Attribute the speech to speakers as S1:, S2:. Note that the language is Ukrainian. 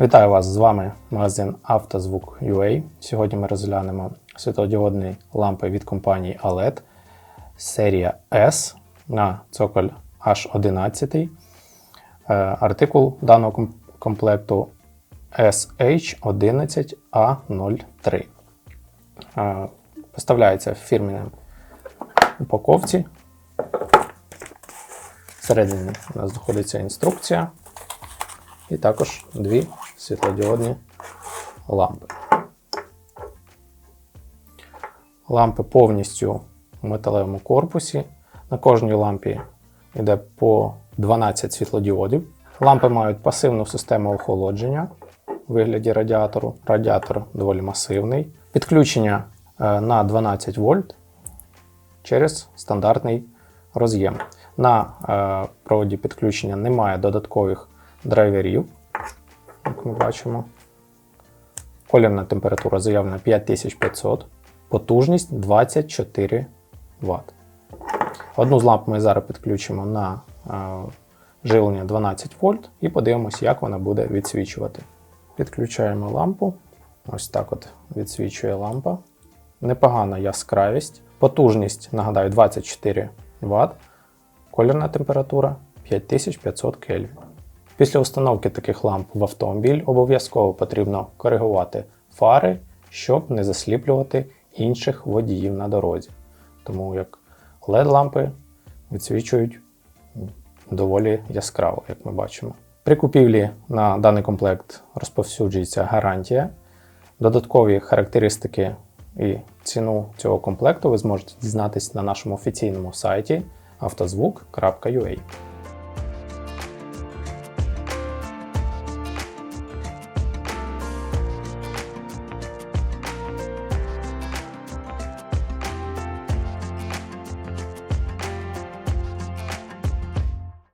S1: Вітаю вас! З вами магазин «Автозвук.UA». Сьогодні ми розглянемо світлодіодні лампи від компанії OLED серія S на цоколь H11. Е, Артикул даного комплекту SH11A03. Е, Поставляється в фірміній упаковці. Всередині у нас знаходиться інструкція. І також дві світлодіодні лампи. Лампи повністю у металевому корпусі. На кожній лампі йде по 12 світлодіодів. Лампи мають пасивну систему охолодження у вигляді радіатору. Радіатор доволі масивний. Підключення е, на 12 вольт через стандартний роз'єм. На е, проводі підключення немає додаткових драйверів, як ми бачимо. Колірна температура заявлена 5500, потужність 24 Вт. Одну з ламп ми зараз підключимо на е, живлення 12 вольт і подивимося, як вона буде відсвічувати. Підключаємо лампу. Ось так от відсвічує лампа. Непогана яскравість. Потужність, нагадаю, 24 Вт. Колірна температура 5500 Кельвін. Після установки таких ламп в автомобіль обов'язково потрібно коригувати фари, щоб не засліплювати інших водіїв на дорозі. Тому як LED-лампи відсвічують доволі яскраво, як ми бачимо. При купівлі на даний комплект розповсюджується гарантія. Додаткові характеристики і ціну цього комплекту ви зможете дізнатись на нашому офіційному сайті автозвук.ua.